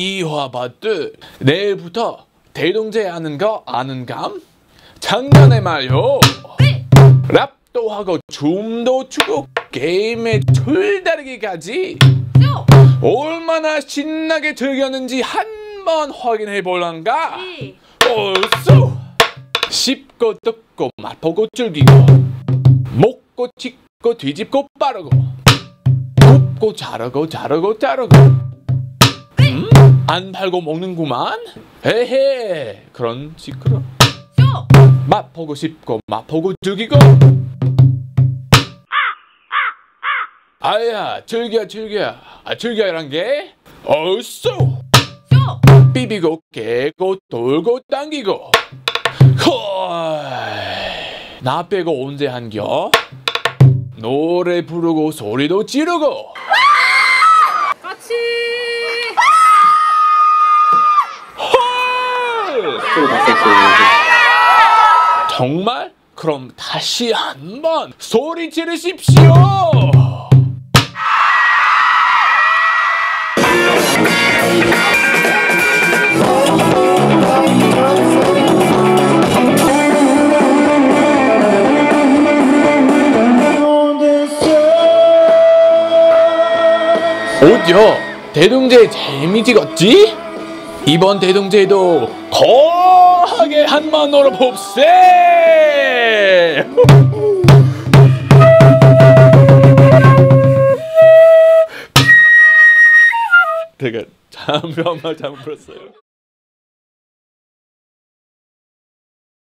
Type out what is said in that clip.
이화바트 내일부터 대동제 하는 거 아는감? 작년에 말요 랩도 하고 춤도 추고 게임에 줄다리기까지 쏘! 얼마나 신나게 즐겼는지 한번 확인해 볼란가? 이! 어쏘 씹고 뜯고 맛보고 즐기고 먹고 찢고 뒤집고 빠르고 굽고 자르고 자르고 자르고 음? 안 팔고 먹는구만 에헤 그런 시끄러 쏘! 맛보고 싶고 맛보고 즐기고 아야 즐겨 즐겨 아 즐겨란 게 어쏘 쏘! 비비고 깨고 돌고 당기고 헐. 나 빼고 언제 한겨? 노래 부르고 소리도 지르고 같이! 헐. 정말? 그럼 다시 한번 소리 지르십시오 어디요? 대동제 재미지겠지? 이번 대동제도 거하게 한번 놀아봅세! 내가 잠깐만 잘못 불었어요.